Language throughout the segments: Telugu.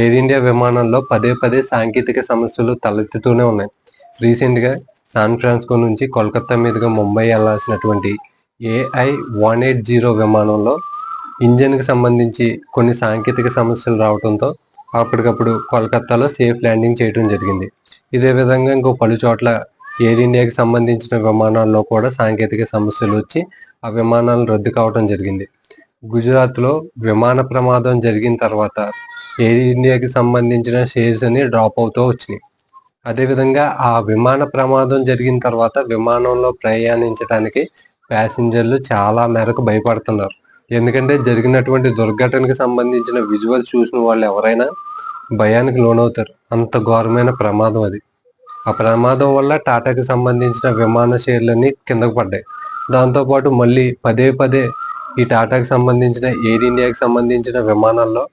ఎయిర్ ఇండియా విమానంలో పదే పదే సాంకేతిక సమస్యలు తలెత్తుతూనే ఉన్నాయి. రీసెంట్గా శాన్ ఫ్రాన్సిస్కో నుంచి కోల్కతా మీదుగా ముంబై వెళ్ళాల్సినటువంటి ఏఐ వన్ ఎయిట్ జీరో విమానంలో ఇంజన్కి సంబంధించి కొన్ని సాంకేతిక సమస్యలు రావడంతో అప్పటికప్పుడు కోల్కతాలో సేఫ్ ల్యాండింగ్ చేయడం జరిగింది. ఇదే విధంగా ఇంకో పలు చోట్ల ఎయిర్ ఇండియాకి సంబంధించిన విమానాల్లో కూడా సాంకేతిక సమస్యలు వచ్చి ఆ విమానాలు రద్దు కావడం జరిగింది. గుజరాత్లో విమాన ప్రమాదం జరిగిన తర్వాత ఎయిర్ ఇండియాకి సంబంధించిన షేర్స్ అన్ని డ్రాప్ అవుతూ వచ్చినాయి. అదేవిధంగా ఆ విమాన ప్రమాదం జరిగిన తర్వాత విమానంలో ప్రయాణించడానికి ప్యాసింజర్లు చాలా మేరకు భయపడుతున్నారు. ఎందుకంటే జరిగినటువంటి దుర్ఘటనకి సంబంధించిన విజువల్ చూసిన వాళ్ళు ఎవరైనా భయానికి లోనవుతారు. అంత ఘోరమైన ప్రమాదం అది. ఆ ప్రమాదం వల్ల టాటాకి సంబంధించిన విమాన షేర్లన్నీ కిందకు పడ్డాయి. దాంతోపాటు మళ్ళీ పదే పదే ఈ టాటాకి సంబంధించిన ఎయిర్ ఇండియాకి సంబంధించిన విమానాల్లో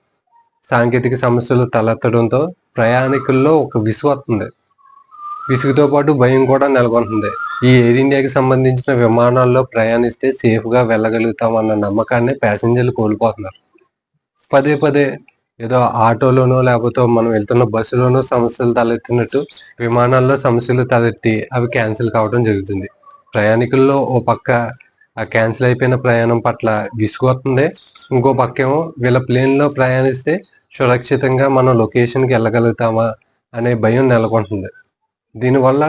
సాంకేతిక సమస్యలు తలెత్తడంతో ప్రయాణికుల్లో ఒక విసుగు వస్తుంది. విసుగుతో పాటు భయం కూడా నెలకొంటుంది. ఈ ఎయిర్ ఇండియాకి సంబంధించిన విమానాల్లో ప్రయాణిస్తే సేఫ్గా వెళ్ళగలుగుతామన్న నమ్మకాన్ని ప్యాసింజర్లు కోల్పోతున్నారు. పదే పదే ఏదో ఆటోలోనో లేకపోతే మనం వెళ్తున్న బస్సులోనో సమస్యలు తలెత్తినట్టు విమానాల్లో సమస్యలు తలెత్తి అవి క్యాన్సిల్ కావడం జరుగుతుంది. ప్రయాణికుల్లో ఓ పక్క ఆ క్యాన్సిల్ అయిపోయిన ప్రయాణం పట్ల విసుగు వస్తుంది. ఇంకో పక్కేమో వీళ్ళ ప్లేన్లో ప్రయాణిస్తే సురక్షితంగా మనం లొకేషన్కి వెళ్ళగలుగుతామా అనే భయం నెలకొంటుంది. దీనివల్ల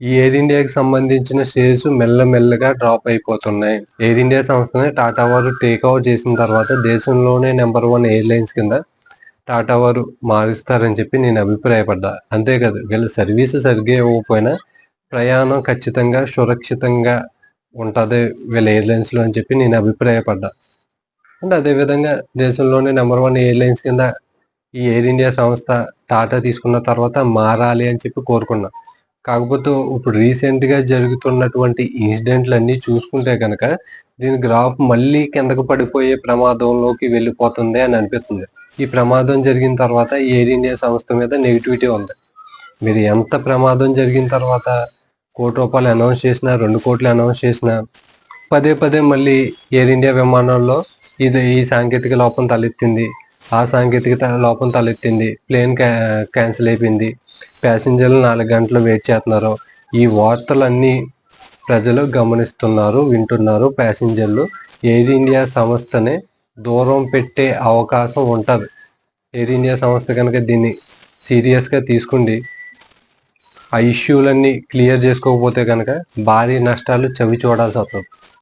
ఈ ఎయిర్ ఇండియాకి సంబంధించిన షేర్స్ మెల్లమెల్లగా డ్రాప్ అయిపోతున్నాయి. ఎయిర్ ఇండియా సంస్థని టాటా వారు టేక్ ఓవర్ చేసిన తర్వాత దేశంలోనే నెంబర్ వన్ ఎయిర్లైన్స్ కింద టాటా వారు మారుస్తారని చెప్పి నేను అభిప్రాయపడ్డా. అంతేకాదు వీళ్ళ సర్వీస్ సరిగ్గా ఇవ్వకపోయినా ప్రయాణం ఖచ్చితంగా సురక్షితంగా ఉంటుంది వీళ్ళ ఎయిర్లైన్స్లో అని చెప్పి నేను అభిప్రాయపడ్డా. అండ్ అదేవిధంగా దేశంలోనే నెంబర్ వన్ ఎయిర్లైన్స్ కింద ఈ ఎయిర్ ఇండియా సంస్థ టాటా తీసుకున్న తర్వాత మారాలి అని చెప్పి కోరుకున్నా. కాకపోతే ఇప్పుడు రీసెంట్గా జరుగుతున్నటువంటి ఇన్సిడెంట్లన్నీ చూసుకుంటే కనుక దీని గ్రాఫ్ మళ్ళీ కిందకు పడిపోయే ప్రమాదంలోకి వెళ్ళిపోతుంది అని అనిపిస్తుంది. ఈ ప్రమాదం జరిగిన తర్వాత ఎయిర్ ఇండియా సంస్థ మీద నెగిటివిటీ ఉంది. మీరు ఎంత ప్రమాదం జరిగిన తర్వాత కోటి రూపాయలు అనౌన్స్ చేసిన రెండు కోట్లు అనౌన్స్ చేసినా పదే పదే మళ్ళీ ఎయిర్ ఇండియా విమానాల్లో ఇది ఈ సాంకేతిక లోపం తలెత్తింది. ఆ సాంకేతిక లోపం తలెత్తింది. ప్లేన్ క్యాన్సిల్ అయిపోయింది. ప్యాసింజర్లు నాలుగు గంటలు వెయిట్ చేస్తున్నారు. ఈ వార్తలన్నీ ప్రజలు గమనిస్తున్నారు వింటున్నారు. ప్యాసింజర్లు ఎయిర్ ఇండియా సంస్థని దూరం పెట్టే అవకాశం ఉంటుంది. ఎయిర్ ఇండియా సంస్థ కనుక దీన్ని సీరియస్గా తీసుకుండి ఆ ఇష్యూలన్నీ క్లియర్ చేసుకోకపోతే కనుక భారీ నష్టాలు చవి చూడాల్సి వస్తుంది.